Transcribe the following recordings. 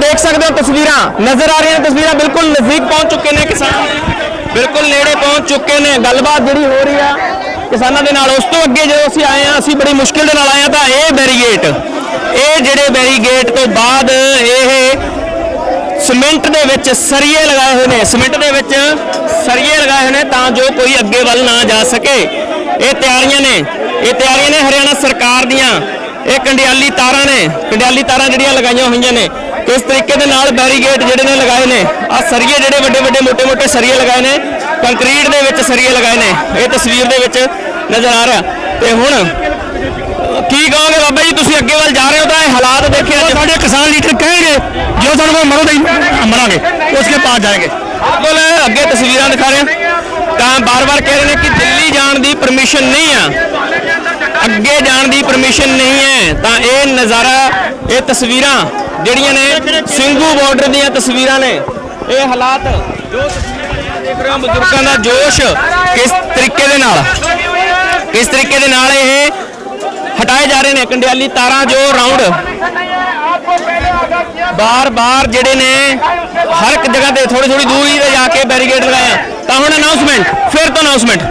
ਦੇਖ ਸਕਦੇ ਹੋ ਤਸਵੀਰਾਂ, ਨਜ਼ਰ ਆ ਰਹੀਆਂ ਤਸਵੀਰਾਂ, ਬਿਲਕੁਲ ਨਜ਼ਦੀਕ ਪਹੁੰਚ ਚੁੱਕੇ ਨੇ ਕਿਸਾਨ। ਬਿਲਕੁਲ ਨੇੜੇ ਪਹੁੰਚ ਚੁੱਕੇ ਨੇ। ਗੱਲਬਾਤ ਜਿਹੜੀ ਹੋ ਰਹੀ ਆ, ਕਿਸਾਨਾਂ ਦੇ ਨਾਲ, ਉਸ ਤੋਂ ਅੱਗੇ ਜਦੋਂ ਅਸੀਂ ਆਏ ਆ ਅਸੀਂ ਬੜੀ ਮੁਸ਼ਕਿਲ ਦੇ ਨਾਲ ਆਏ ਆ ਤਾਂ ਇਹ ਬੈਰੀਗੇਟ, ਇਹ ਜਿਹੜੇ ਬੈਰੀਗੇਟ ਤੋਂ ਬਾਅਦ ਇਹ ਸੀਮੈਂਟ ਦੇ ਵਿੱਚ ਸਰੀਏ ਲਗਾਏ ਹੋਏ ਨੇ। ਸੀਮੈਂਟ ਦੇ ਵਿੱਚ ਸਰੀਏ ਲਗਾਏ ਹੋਏ ਨੇ ਤਾਂ ਜੋ ਕੋਈ ਅੱਗੇ ਵੱਲ ਨਾ ਜਾ ਸਕੇ। ਇਹ ਤਿਆਰੀਆਂ ਨੇ। ਇਹ ਤਿਆਰੀਆਂ ਨੇ ਹਰਿਆਣਾ ਸਰਕਾਰ ਦੀਆਂ। ਇਹ ਕੰਡਿਆਲੀ ਤਾਰਾਂ ਨੇ। ਕੰਡਿਆਲੀ ਤਾਰਾਂ ਜਿਹੜੀਆਂ ਲਗਾਈਆਂ ਹੋਈਆਂ ਨੇ। ਇਸ ਤਰੀਕੇ ਦੇ ਨਾਲ ਬੈਰੀਗੇਟ ਜਿਹੜੇ ਨੇ ਲਗਾਏ ਨੇ ਆ ਸਰੀਏ ਜਿਹੜੇ ਵੱਡੇ ਵੱਡੇ ਮੋਟੇ ਮੋਟੇ ਸਰੀਏ ਲਗਾਏ ਨੇ ਕੰਕਰੀਟ ਦੇ ਵਿੱਚ ਸਰੀਏ ਲਗਾਏ ਨੇ ਇਹ ਤਸਵੀਰ ਦੇ ਵਿੱਚ ਨਜ਼ਰ ਆ ਰਿਹਾ। ਤੇ ਹੁਣ ਕੀ ਕਹੋਗੇ ਬਾਬਾ ਜੀ ਤੁਸੀਂ ਅੱਗੇ ਵੱਲ ਜਾ ਰਹੇ ਹੋ ਤਾਂ ਇਹ ਹਾਲਾਤ ਦੇਖੇ ਸਾਡੇ ਕਿਸਾਨ ਲੀਡਰ ਕਹਿਣਗੇ ਜੋ ਸਾਨੂੰ ਕੋਈ ਮਰੋ ਨਹੀਂ ਮਰਾਂਗੇ ਉਸਕੇ ਪਾਸ ਜਾਏਗੇ। ਬਿਲਕੁਲ ਅੱਗੇ ਤਸਵੀਰਾਂ ਦਿਖਾ ਰਹੇ ਤਾਂ ਬਾਰ-ਬਾਰ ਕਹਿ ਰਹੇ ਨੇ ਕਿ ਦਿੱਲੀ ਜਾਣ ਦੀ ਪਰਮਿਸ਼ਨ ਨਹੀਂ ਆ। ਅੱਗੇ ਜਾਣ ਦੀ ਪਰਮਿਸ਼ਨ ਨਹੀਂ ਹੈ। ਤਾਂ ਇਹ ਨਜ਼ਾਰਾ ਇਹ ਤਸਵੀਰਾਂ ਜਿਹੜੀਆਂ ਨੇ ਸਿੰਘੂ ਬਾਰਡਰ ਦੀਆਂ ਤਸਵੀਰਾਂ ਨੇ। ਇਹ ਹਾਲਾਤ ਜੋ ਤਸਵੀਰਾਂ ਦੇਖ ਰਹੇ ਹੋ, ਬਜ਼ੁਰਗਾਂ ਦਾ ਜੋਸ਼ ਕਿਸ ਤਰੀਕੇ ਦੇ ਨਾਲ, ਕਿਸ ਤਰੀਕੇ ਦੇ ਨਾਲ ਇਹ ਹਟਾਏ ਜਾ ਰਹੇ ਨੇ ਕੰਡਿਆਲੀ ਤਾਰਾਂ ਜੋ ਰਾਉਂਡ ਬਾਰ-ਬਾਰ ਜਿਹੜੇ ਨੇ ਹਰ ਇੱਕ ਜਗ੍ਹਾ ਤੇ ਥੋੜੀ ਥੋੜੀ ਦੂਰੀ ਤੇ ਜਾ ਕੇ ਬੈਰੀਕੇਡ ਲਗਾਏ ਆ। ਤਾਂ ਹੁਣ ਅਨਾਉਂਸਮੈਂਟ ਫਿਰ ਤੋਂ ਅਨਾਉਂਸਮੈਂਟ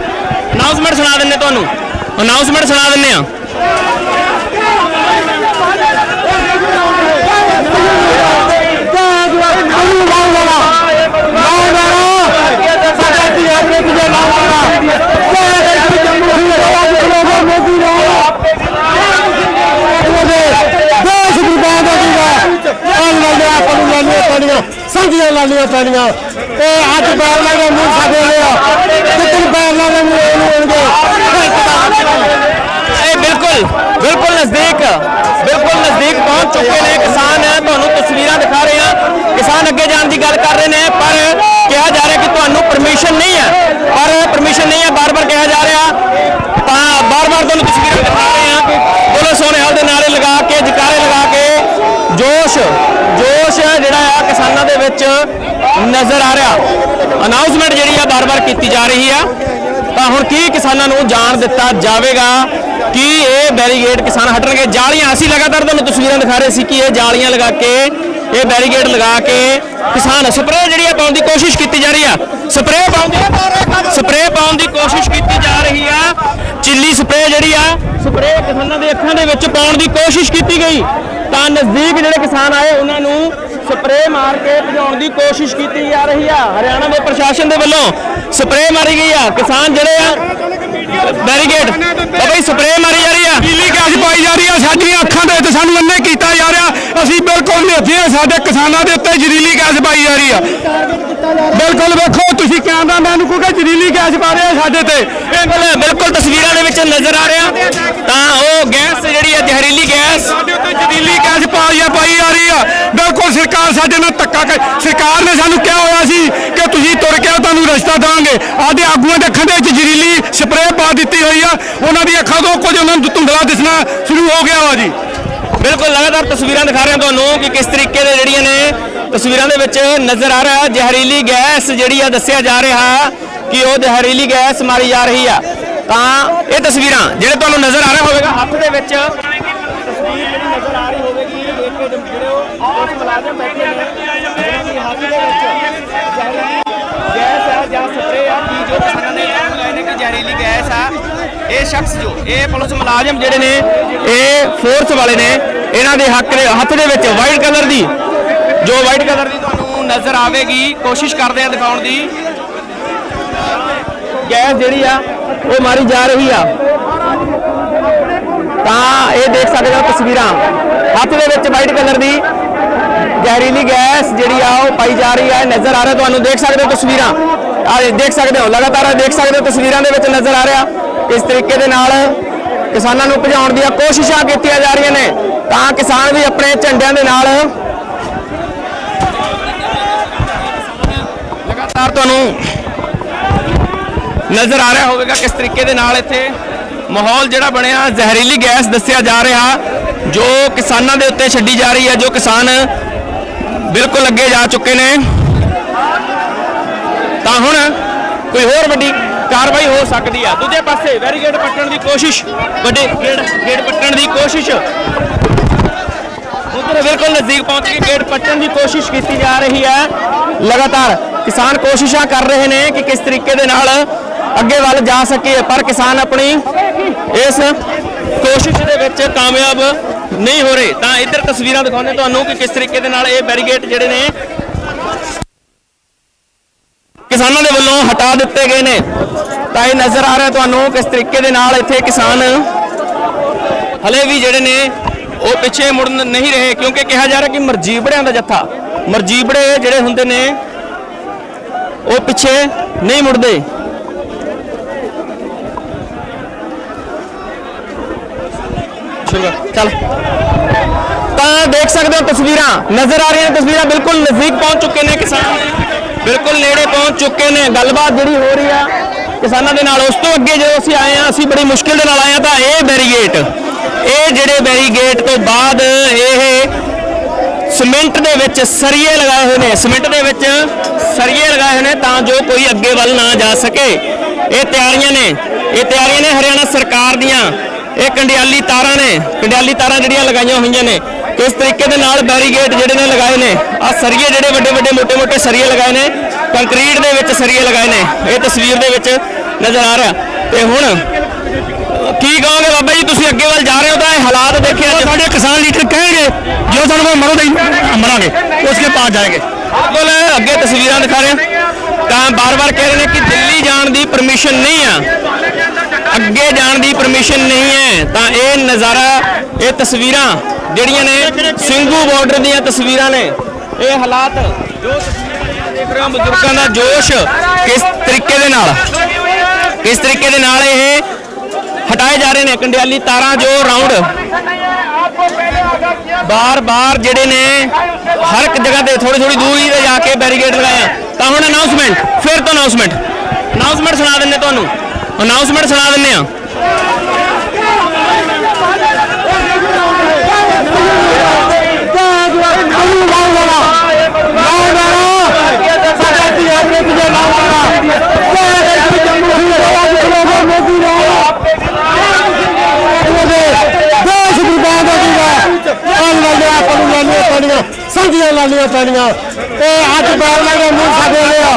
ਅਨਾਉਂਸਮੈਂਟ ਸੁਣਾ ਦਿੰਨੇ ਤੁਹਾਨੂੰ। ਅਨਾਉਂਸਮੈਂਟ ਸੁਣਾ ਦਿੰਨੇ ਆ। ਸੰਜੀਆਂ ਪੈਣੀਆਂ। ਤੇ ਅੱਜ ਪੈਰ ਲੱਗਦੇ ਮੂੰਹ ਸਾਡੇ ਲਿਆ ਕਿਤਨ ਪੈਰ ਲੱਗਦੇ ਮੂੰਹ ਹੋਣਗੇ? ਇਹ ਬਿਲਕੁਲ ਬਿਲਕੁਲ ਨਜ਼ਦੀਕ ਬਿਲਕੁਲ ਨਜ਼ਦੀਕ ਪਹੁੰਚ ਚੁੱਕੇ ਨੇ ਕਿਸਾਨ। ਤੁਹਾਨੂੰ ਤਸਵੀਰਾਂ ਦਿਖਾ ਰਹੇ ਹਾਂ। ਕਿਸਾਨ ਅੱਗੇ ਜਾਣ ਦੀ ਗੱਲ ਕਰ ਰਹੇ ਨੇ, ਪਰ ਕਿਹਾ ਜਾ ਰਿਹਾ ਕਿ ਤੁਹਾਨੂੰ ਪਰਮਿਸ਼ਨ ਨਹੀਂ ਹੈ। ਪਰ ਪਰਮਿਸ਼ਨ ਨਹੀਂ ਹੈ ਬਾਰ-ਬਾਰ ਕਿਹਾ ਜਾ ਰਿਹਾ ਤਾਂ ਬਾਰ-ਬਾਰ ਤੁਹਾਨੂੰ ਤਸਵੀਰਾਂ ਦਿਖਾ ਰਹੇ ਹਾਂ ਕਿ ਬੋਲੇ ਸੋਨੇ ਹਾਲ ਦੇ ਨਾਰੇ ਲਗਾ ਕੇ ਜਕਾਰੇ ਲਗਾ ਕੇ ਜੋਸ਼ ਜੋਸ਼ ਜਿਹੜਾ ਆ ਕਿਸਾਨਾਂ ਦੇ ਵਿੱਚ ਨਜ਼ਰ ਆ ਰਿਹਾ। ਅਨਾਉਂਸਮੈਂਟ ਜਿਹੜੀ ਆ ਬਾਰ-ਬਾਰ ਕੀਤੀ ਜਾ ਰਹੀ ਆ। ਤਾਂ ਹੁਣ ਕੀ ਕਿਸਾਨਾਂ ਨੂੰ ਜਾਣ ਦਿੱਤਾ ਜਾਵੇਗਾ? ਕਿ ਇਹ ਬੈਰੀਗੇਡ ਕਿਸਾਨ ਹਟਣਗੇ? ਜਾਲੀਆਂ, ਅਸੀਂ ਲਗਾਤਾਰ ਤੁਹਾਨੂੰ ਤਸਵੀਰਾਂ ਦਿਖਾ ਰਹੇ ਸੀ ਕਿ ਇਹ ਜਾਲੀਆਂ ਲਗਾ ਕੇ, ਇਹ ਬੈਰੀਗੇਡ ਲਗਾ ਕੇ ਕਿਸਾਨ ਸਪਰੇਅ ਜਿਹੜੀ ਆ ਪਾਉਣ ਦੀ ਕੋਸ਼ਿਸ਼ ਕੀਤੀ ਜਾ ਰਹੀ ਆ। ਸਪਰੇਅ ਪਾਉਣ ਦੀ ਸਪਰੇਅ ਪਾਉਣ ਦੀ ਕੋਸ਼ਿਸ਼ ਕੀਤੀ ਜਾ ਰਹੀ ਆ। ਚਿੱਲੀ ਸਪਰੇਅ ਜਿਹੜੀ ਆ, ਸਪਰੇਅ ਕਿਸਾਨਾਂ ਦੇ ਅੱਖਾਂ ਦੇ ਵਿੱਚ ਪਾਉਣ ਦੀ ਕੋਸ਼ਿਸ਼ ਕੀਤੀ ਗਈ। ਤਾਂ ਨਜ਼ਦੀਕ ਜਿਹੜੇ ਕਿਸਾਨ ਆਏ, ਉਹਨਾਂ ਨੂੰ ਸਪਰੇਅ ਮਾਰ ਕੇ ਭਜਾਉਣ ਦੀ ਕੋਸ਼ਿਸ਼ ਕੀਤੀ ਜਾ ਰਹੀ ਆ। ਹਰਿਆਣਾ ਦੇ ਪ੍ਰਸ਼ਾਸਨ ਦੇ ਵੱਲੋਂ ਸਪਰੇਅ ਮਾਰੀ ਗਈ ਆ। ਕਿਸਾਨ ਜਿਹੜੇ ਆ ਬੈਰੀਗੇਡ ਬਈ ਸਪਰੇਅ ਮਾਰੀ ਜਾ ਰਹੀ ਆ। ਬਿਜਲੀ ਗੈਸ ਪਾਈ ਜਾ ਰਹੀ ਆ ਸਾਡੀਆਂ ਅੱਖਾਂ ਦੇ ਉੱਤੇ ਸਾਨੂੰ ਅੰਨੇ ਕੀਤਾ ਜਾ ਰਿਹਾ ਅਸੀਂ ਬਿਲਕੁਲ ਨਿਹੱਥੇ ਆ ਸਾਡੇ ਕਿਸਾਨਾਂ ਦੇ ਉੱਤੇ ਜ਼ਹਿਰੀਲੀ ਗੈਸ ਪਾਈ ਜਾ ਰਹੀ ਆ। ਬਿਲਕੁਲ ਵੇਖੋ ਤੁਸੀਂ ਕੈਮਰਾਮੈਨ ਨੂੰ ਕਹੋਗੇ ਜ਼ਹਿਰੀਲੀ ਗੈਸ ਪਾ ਰਹੇ ਆ ਸਾਡੇ ਤੇ। ਇਹ ਬਿਲਕੁਲ ਤਸਵੀਰਾਂ ਦੇ ਵਿੱਚ ਨਜ਼ਰ ਆ ਰਿਹਾ। ਤਾਂ ਉਹ ਗੈਸ ਜਿਹੜੀ ਆ ਜ਼ਹਿਰੀਲੀ ਗੈਸ। ਸਾਡੇ ਉੱਤੇ ਜ਼ਹਿਰੀਲੀ ਗੈਸ ਪਾਈ ਆ ਰਹੀ ਆ। ਬਿਲਕੁਲ ਸਰਕਾਰ ਸਾਡੇ ਨਾਲ ਧੱਕਾ ਕਰ ਸਰਕਾਰ ਨੇ ਸਾਨੂੰ ਕਿਹਾ ਹੋਇਆ ਸੀ ਕਿ ਤੁਸੀਂ ਤੁਰ ਕੇ ਤੁਹਾਨੂੰ ਰਸਤਾ ਦਾਂਗੇ ਆਦੇ ਆਗੂਆਂ ਦੇ ਅੱਖਾਂ ਦੇ ਜ਼ਹਿਰੀਲੀ ਸਪਰੇਅ ਪਾ ਦਿੱਤੀ ਹੋਈ ਆ। ਉਹਨਾਂ ਦੀ ਅੱਖਾਂ ਤੋਂ ਕੁਝ ਉਹਨਾਂ ਨੂੰ ਧੁੰਦਲਾ ਦਿਸਣਾ ਸ਼ੁਰੂ ਹੋ ਗਿਆ ਵਾ ਜੀ। ਬਿਲਕੁਲ, ਲਗਾਤਾਰ ਤਸਵੀਰਾਂ ਦਿਖਾ ਰਹੇ ਹਾਂ ਤੁਹਾਨੂੰ ਕਿ ਕਿਸ ਤਰੀਕੇ ਦੇ ਜਿਹੜੀਆਂ ਨੇ ਤਸਵੀਰਾਂ ਦੇ ਵਿੱਚ ਨਜ਼ਰ ਆ ਰਿਹਾ ਜ਼ਹਿਰੀਲੀ ਗੈਸ ਜਿਹੜੀ ਆ ਦੱਸਿਆ ਜਾ ਰਿਹਾ ਕਿ ਉਹ ਜ਼ਹਿਰੀਲੀ ਗੈਸ ਮਾਰੀ ਜਾ ਰਹੀ ਆ। ਤਾਂ ਇਹ ਤਸਵੀਰਾਂ ਜਿਹੜੇ ਤੁਹਾਨੂੰ ਨਜ਼ਰ ਆ ਰਿਹਾ ਹੋਵੇਗਾ, ਹੱਥ ਦੇ ਵਿੱਚ ਤਸਵੀਰ ਜਿਹੜੀ ਨਜ਼ਰ ਆ ਰਹੀ ਹੋਵੇਗੀ ਦੇਖ ਕੇ ਜਿਹੜੇ ਉਹ ਪੁਲਿਸ ਮੁਲਾਜ਼ਮ ਬੈਠੇ ਨੇ ਜਿਹਨਾਂ ਦੀ ਹੱਥ ਦੇ ਵਿੱਚ ਜ਼ਹਿਰੀਲੀ ਗੈਸ ਆ ਜਾਂ ਸਪਰੇ ਆ ਕੀ ਜੋ ਕਿਸਾਨਾਂ ਨੇ ਇਲਜ਼ਾਮ ਲਗਾਏ ਨੇ ਕਿ ਜ਼ਹਿਰੀਲੀ ਗੈਸ ਆ ਇਹ ਸ਼ਖਸ ਜੋ, ਇਹ ਪੁਲਿਸ ਮੁਲਾਜ਼ਮ ਜਿਹੜੇ ਨੇ, ਇਹ ਫੋਰਸ ਵਾਲੇ ਨੇ, ਇਹਨਾਂ ਦੇ ਹੱਕ ਦੇ, ਹੱਥ ਦੇ ਵਿੱਚ ਵਾਈਟ ਕਲਰ ਦੀ, ਜੋ ਵਾਈਟ ਕਲਰ ਦੀ ਤੁਹਾਨੂੰ ਨਜ਼ਰ ਆਵੇਗੀ, ਕੋਸ਼ਿਸ਼ ਕਰਦੇ ਆ ਦਿਖਾਉਣ ਦੀ। ਗੈਸ ਜਿਹੜੀ ਆ, ਉਹ ਮਾਰੀ ਜਾ ਰਹੀ ਆ। ਤਾਂ ਇਹ ਦੇਖ ਸਕਦੇ ਹੋ ਤਸਵੀਰਾਂ। ਹੱਥ ਦੇ ਵਿੱਚ ਵਾਈਟ ਕਲਰ ਦੀ ਜ਼ਹਿਰੀਲੀ ਗੈਸ ਜਿਹੜੀ ਆ, ਉਹ ਪਾਈ ਜਾ ਰਹੀ ਹੈ ਨਜ਼ਰ ਆ ਰਿਹਾ ਤੁਹਾਨੂੰ। ਦੇਖ ਸਕਦੇ ਹੋ ਤਸਵੀਰਾਂ। ਆ ਦੇਖ ਸਕਦੇ ਹੋ, ਲਗਾਤਾਰ ਦੇਖ ਸਕਦੇ ਹੋ ਤਸਵੀਰਾਂ ਦੇ ਵਿੱਚ ਨਜ਼ਰ ਆ ਰਿਹਾ। ਇਸ ਤਰੀਕੇ ਦੇ ਨਾਲ ਕਿਸਾਨਾਂ ਨੂੰ ਭਜਾਉਣ ਦੀਆਂ ਕੋਸ਼ਿਸ਼ਾਂ ਕੀਤੀਆਂ ਜਾ ਰਹੀਆਂ ਨੇ, ਤਾਂ ਕਿਸਾਨ ਵੀ ਆਪਣੇ ਝੰਡਿਆਂ ਦੇ ਨਾਲ ਲਗਾਤਾਰ ਤੁਹਾਨੂੰ ਨਜ਼ਰ ਆ ਰਿਹਾ ਹੋਵੇਗਾ ਕਿਸ ਤਰੀਕੇ ਦੇ ਨਾਲ ਇੱਥੇ ਮਾਹੌਲ ਜਿਹੜਾ ਬਣਿਆ, ਜ਼ਹਿਰੀਲੀ ਗੈਸ ਦੱਸਿਆ ਜਾ ਰਿਹਾ, ਜੋ ਕਿਸਾਨਾਂ ਦੇ ਉੱਤੇ ਛੱਡੀ ਜਾ ਰਹੀ ਹੈ, ਜੋ ਕਿਸਾਨ ਬਿਲਕੁਲ ਅੱਗੇ ਜਾ ਚੁੱਕੇ ਨੇ। ਤਾਂ ਹੁਣ ਕੋਈ ਹੋਰ ਵੱਡੀ ਕਾਰਵਾਈ ਹੋ ਸਕਦੀ ਆ। ਦੂਜੇ ਪਾਸੇ ਬੈਰੀਕੇਡ ਪੱਟਣ ਦੀ ਕੋਸ਼ਿਸ਼, ਵੱਡੇ ਗੇੜ ਗੇੜ ਪੱਟਣ ਦੀ ਕੋਸ਼ਿਸ਼। ਦੂਜੇ ਬਿਲਕੁਲ ਨਜ਼ਦੀਕ ਪਹੁੰਚ ਕੇ ਗੇਟ ਪੱਟਣ ਦੀ ਕੋਸ਼ਿਸ਼ ਕੀਤੀ ਜਾ ਰਹੀ ਹੈ ਲਗਾਤਾਰ ਕਿਸਾਨ ਕੋਸ਼ਿਸ਼ਾਂ ਕਰ ਰਹੇ ਨੇ ਕਿ ਕਿਸ ਤਰੀਕੇ ਦੇ ਨਾਲ ਅੱਗੇ ਵੱਲ ਜਾ ਸਕੀਏ, ਪਰ ਕਿਸਾਨ ਆਪਣੀ ਇਸ ਕੋਸ਼ਿਸ਼ ਦੇ ਵਿੱਚ ਕਾਮਯਾਬ ਨਹੀਂ ਹੋ ਰਹੇ। ਤਾਂ ਇੱਧਰ ਤਸਵੀਰਾਂ ਦਿਖਾਉਂਦੇ ਤੁਹਾਨੂੰ ਕਿ ਕਿਸ ਤਰੀਕੇ ਦੇ ਨਾਲ ਇਹ ਬੈਰੀਗੇਟ ਜਿਹੜੇ ਨੇ ਕਿਸਾਨਾਂ ਦੇ ਵੱਲੋਂ ਹਟਾ ਦਿੱਤੇ ਗਏ ਨੇ। ਤਾਂ ਇਹ ਨਜ਼ਰ ਆ ਰਿਹਾ ਤੁਹਾਨੂੰ ਕਿਸ ਤਰੀਕੇ ਦੇ ਨਾਲ ਇੱਥੇ ਕਿਸਾਨ ਹਲੇ ਵੀ ਜਿਹੜੇ ਨੇ ਉਹ ਪਿੱਛੇ ਮੁੜਨ ਨਹੀਂ ਰਹੇ, ਕਿਉਂਕਿ ਕਿਹਾ ਜਾ ਰਿਹਾ ਕਿ ਮਰਜੀਬੜਿਆਂ ਦਾ ਜੱਥਾ, ਮਰਜੀਬੜੇ ਜਿਹੜੇ ਹੁੰਦੇ ਨੇ, ਉਹ ਪਿੱਛੇ ਨਹੀਂ ਮੁੜਦੇ। ਚੱਲ। ਤਾਂ ਦੇਖ ਸਕਦੇ ਹੋ ਤਸਵੀਰਾਂ, ਨਜ਼ਰ ਆ ਰਹੀਆਂ ਤਸਵੀਰਾਂ, ਬਿਲਕੁਲ ਨਜ਼ਦੀਕ ਪਹੁੰਚ ਚੁੱਕੇ ਨੇ ਕਿਸਾਨ। ਬਿਲਕੁਲ ਨੇੜੇ ਪਹੁੰਚ ਚੁੱਕੇ ਨੇ। ਗੱਲਬਾਤ ਜਿਹੜੀ ਹੋ ਰਹੀ ਆ, ਕਿਸਾਨਾਂ ਦੇ ਨਾਲ ਉਸ ਤੋਂ ਅੱਗੇ ਜਦੋਂ ਅਸੀਂ ਆਏ ਆ, ਅਸੀਂ ਬੜੀ ਮੁਸ਼ਕਿਲ ਦੇ ਨਾਲ ਆਏ ਆ ਤਾਂ ਇਹ ਬੈਰੀਗੇਟ, ਇਹ ਜਿਹੜੇ ਬੈਰੀਗੇਟ ਤੋਂ ਬਾਅਦ ਇਹ ਸੀਮੈਂਟ ਦੇ ਵਿੱਚ ਸਰੀਏ ਲਗਾਏ ਹੋਏ ਨੇ। ਸੀਮੈਂਟ ਦੇ ਵਿੱਚ ਸਰੀਏ ਲਗਾਏ ਹੋਏ ਨੇ ਤਾਂ ਜੋ ਕੋਈ ਅੱਗੇ ਵੱਲ ਨਾ ਜਾ ਸਕੇ। ਇਹ ਤਿਆਰੀਆਂ ਨੇ। ਇਹ ਤਿਆਰੀਆਂ ਨੇ ਹਰਿਆਣਾ ਸਰਕਾਰ ਦੀਆਂ। ਇਹ ਕੰਡਿਆਲੀ ਤਾਰਾਂ ਨੇ। ਕੰਡਿਆਲੀ ਤਾਰਾਂ ਜਿਹੜੀਆਂ ਲਗਾਈਆਂ ਹੋਈਆਂ ਨੇ। ਇਸ ਤਰੀਕੇ ਦੇ ਨਾਲ ਬੈਰੀਗੇਟ ਜਿਹੜੇ ਨੇ ਲਗਾਏ ਨੇ ਆ ਸਰੀਏ ਜਿਹੜੇ ਵੱਡੇ ਵੱਡੇ ਮੋٹے ਮੋٹے ਸਰੀਏ ਲਗਾਏ ਨੇ ਕੰਕਰੀਟ ਦੇ ਵਿੱਚ ਸਰੀਏ ਲਗਾਏ ਨੇ ਇਹ ਤਸਵੀਰ ਦੇ ਵਿੱਚ ਨਜ਼ਰ ਆ ਰਿਹਾ। ਤੇ ਹੁਣ ਕੀ ਕਹੋਗੇ ਬਾਬਾ ਜੀ ਤੁਸੀਂ ਅੱਗੇ ਵੱਲ ਜਾ ਰਹੇ ਹੋ ਤਾਂ ਇਹ ਹਾਲਾਤ ਦੇਖਿਆ ਸਾਡੇ ਕਿਸਾਨ ਲੀਡਰ ਕਹਿਣਗੇ ਜੋ ਸਾਨੂੰ ਮਰੋ ਦੇ ਮਰਾਂਗੇ ਉਸਕੇ ਪਾਸ ਜਾਏਗੇ ਬਿਲਕੁਲ ਅੱਗੇ ਤਸਵੀਰਾਂ ਦਿਖਾ ਰਹੇ ਤਾਂ ਬਾਰ-ਬਾਰ ਕਹਿ ਰਹੇ ਨੇ ਕਿ ਦਿੱਲੀ ਜਾਣ ਦੀ ਪਰਮਿਸ਼ਨ ਨਹੀਂ ਆ। ਅੱਗੇ ਜਾਣ ਦੀ ਪਰਮਿਸ਼ਨ ਨਹੀਂ ਹੈ। ਤਾਂ ਇਹ ਨਜ਼ਾਰਾ ਇਹ ਤਸਵੀਰਾਂ ਜਿਹੜੀਆਂ ਨੇ ਸਿੰਘੂ ਬਾਰਡਰ ਦੀਆਂ ਤਸਵੀਰਾਂ ਨੇ। ਇਹ ਹਾਲਾਤ ਜੋ ਤਸਵੀਰਾਂ ਦੇਖ ਰਹੇ ਹੋ ਬਜ਼ੁਰਗਾਂ ਦਾ ਜੋਸ਼ ਕਿਸ ਤਰੀਕੇ ਦੇ ਨਾਲ? ਕਿਸ ਤਰੀਕੇ ਦੇ ਨਾਲ ਇਹ ਹਟਾਏ ਜਾ ਰਹੇ ਨੇ? ਕੰਡਿਆਲੀ ਤਾਰਾਂ ਜੋ ਰਾਉਂਡ ਬਾਰ-ਬਾਰ ਜਿਹੜੇ ਨੇ ਹਰ ਇੱਕ ਜਗ੍ਹਾ ਤੇ ਥੋੜੀ ਥੋੜੀ ਦੂਰੀ ਤੇ ਜਾ ਕੇ ਬੈਰੀਕੇਡ ਲਗਾਏ ਤਾਂ ਹੁਣ ਅਨਾਉਂਸਮੈਂਟ ਫਿਰ ਤੋਂ ਅਨਾਉਂਸਮੈਂਟ ਅਨਾਉਂਸਮੈਂਟ ਸੁਣਾ ਦਿੰਨੇ ਤੁਹਾਨੂੰ। ਅਨਾਉਂਸਮੈਂਟ ਸੁਣਾ ਦਿੰਨੇ ਆ। ਸੰਧੀਆਂ ਪੈਣੀਆਂ। ਤੇ ਅੱਜ ਪੈਰ ਲਾ ਮੂੰਹ ਸਾਡੇ ਲਿਆ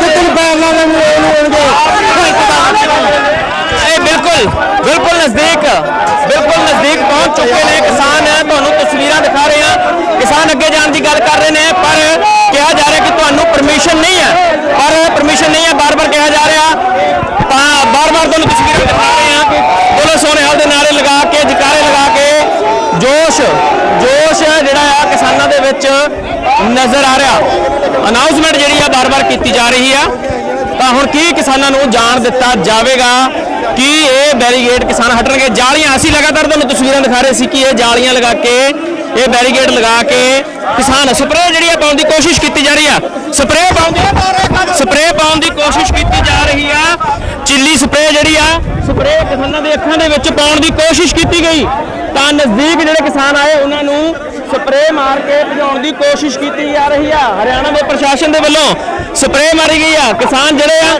ਜਿੱਦਣ ਪੈਰ ਲਾ ਕੇ ਮੂੰਹ ਹੋਣਗੇ। ਇਹ ਬਿਲਕੁਲ ਬਿਲਕੁਲ ਨਜ਼ਦੀਕ ਬਿਲਕੁਲ ਨਜ਼ਦੀਕ ਪਹੁੰਚ ਚੁੱਕੇ ਨੇ ਕਿਸਾਨ। ਤੁਹਾਨੂੰ ਤਸਵੀਰਾਂ ਦਿਖਾ ਰਹੇ ਹਾਂ। ਕਿਸਾਨ ਅੱਗੇ ਜਾਣ ਦੀ ਗੱਲ ਕਰ ਰਹੇ ਨੇ, ਪਰ ਕਿਹਾ ਜਾ ਰਿਹਾ ਕਿ ਤੁਹਾਨੂੰ ਪਰਮਿਸ਼ਨ ਨਹੀਂ ਹੈ ਪਰ ਪਰਮਿਸ਼ਨ ਨਹੀਂ ਹੈ ਬਾਰ-ਬਾਰ ਕਿਹਾ ਜਾ ਰਿਹਾ ਤਾਂ ਬਾਰ-ਬਾਰ ਤੁਹਾਨੂੰ ਤਸਵੀਰਾਂ ਦਿਖਾ ਰਹੇ ਹਾਂ ਕਿ ਪੁਲਿਸ ਸੋਨੇਹਾਲ ਦੇ ਨਾਰੇ ਲਗਾ ਕੇ ਜਕਾਰੇ ਲਗਾ ਕੇ ਜੋਸ਼ ਜੋਸ਼ ਜਿਹੜਾ ਆ ਕਿਸਾਨਾਂ ਦੇ ਵਿੱਚ ਨਜ਼ਰ ਆ ਰਿਹਾ। ਅਨਾਉਂਸਮੈਂਟ ਜਿਹੜੀ ਆ ਬਾਰ-ਬਾਰ ਕੀਤੀ ਜਾ ਰਹੀ ਆ। ਤਾਂ ਹੁਣ ਕੀ ਕਿਸਾਨਾਂ ਨੂੰ ਜਾਣ ਦਿੱਤਾ ਜਾਵੇਗਾ? ਕਿ ਇਹ ਬੈਰੀਗੇਡ ਕਿਸਾਨ ਹਟਣਗੇ? ਜਾਲੀਆਂ, ਅਸੀਂ ਲਗਾਤਾਰ ਤੁਹਾਨੂੰ ਤਸਵੀਰਾਂ ਦਿਖਾ ਰਹੇ ਸੀ ਕਿ ਇਹ ਜਾਲੀਆਂ ਲਗਾ ਕੇ, ਇਹ ਬੈਰੀਗੇਡ ਲਗਾ ਕੇ ਕਿਸਾਨ ਸਪਰੇਅ ਜਿਹੜੀ ਆ ਪਾਉਣ ਦੀ ਕੋਸ਼ਿਸ਼ ਕੀਤੀ ਜਾ ਰਹੀ ਆ। ਸਪਰੇਅ ਪਾਉਣ ਦੀ ਸਪਰੇਅ ਪਾਉਣ ਦੀ ਕੋਸ਼ਿਸ਼ ਕੀਤੀ ਜਾ ਰਹੀ ਆ। ਚਿੱਲੀ ਸਪਰੇਅ ਜਿਹੜੀ ਆ, ਸਪਰੇਅ ਕਿਸਾਨਾਂ ਦੇ ਅੱਖਾਂ ਦੇ ਵਿੱਚ ਪਾਉਣ ਦੀ ਕੋਸ਼ਿਸ਼ ਕੀਤੀ ਗਈ। ਤਾਂ ਨਜ਼ਦੀਕ ਜਿਹੜੇ ਕਿਸਾਨ ਆਏ, ਉਹਨਾਂ ਨੂੰ ਸਪਰੇਅ ਮਾਰ ਕੇ ਭਜਾਉਣ ਦੀ ਕੋਸ਼ਿਸ਼ ਕੀਤੀ ਜਾ ਰਹੀ ਆ। ਹਰਿਆਣਾ ਦੇ ਪ੍ਰਸ਼ਾਸਨ ਦੇ ਵੱਲੋਂ ਸਪਰੇਅ ਮਾਰੀ ਗਈ ਆ। ਕਿਸਾਨ ਜਿਹੜੇ ਆ